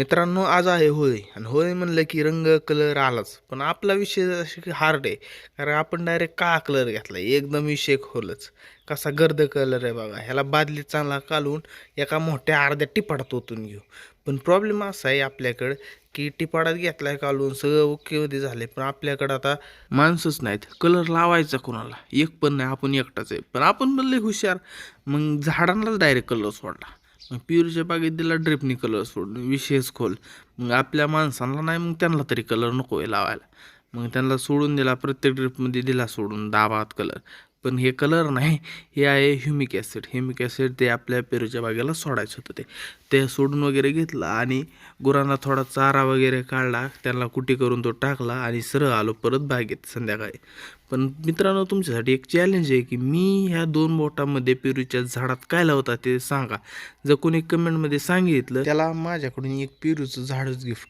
मित्रांनो आज आहे होळी आणि होळी म्हणलं की रंग कलर आलाच. पण आपला विषय अशी की हार्ड आहे कारण आपण डायरेक्ट का कलर घेतला. एकदम विषय खोलच कसा गर्द कलर आहे बघा. ह्याला बादली चांगला कालून एका मोठ्या अर्ध्या टिपाडात ओतून घेऊ. पण प्रॉब्लेम असा आहे आपल्याकडं की टिपाडात आहे कालून सगळं ओके ओकेमध्ये झाले पण आपल्याकडं आता माणसंच नाहीत. कलर लावायचा कोणाला? एक पण नाही आपण एकटाच आहे. पण आपण बनले हुशार मग झाडांनाच डायरेक्ट कलर सोडला. प्युरच्या बागेत दिला ड्रिपनी कलर सोडून विशेष खोल. मग आपल्या माणसांना नाही मग त्यांना तरी कलर नको आहे लावायला. मग त्यांना सोडून दिला प्रत्येक ड्रिपमध्ये दिला सोडून दाबात कलर पण हे कलर नाही. हे आहे ह्युमिक ॲसिड ह्युमिक ॲसिड ते आपल्या पेरूच्या बागेला सोडायचं होतं ते. ते सोडून वगैरे घेतलं आणि गुरांना थोडा चारा वगैरे काढला. त्यांना कुटी करून तो टाकला आणि सरळ आलो परत बागेत संध्याकाळी. पण मित्रांनो तुमच्यासाठी एक चॅलेंज आहे की मी ह्या दोन बोटामध्ये पेरूच्या झाडात काय लावता ते सांगा. जर कोणी कमेंटमध्ये सांगितलं त्याला माझ्याकडून एक पेरूचं झाडच गिफ्ट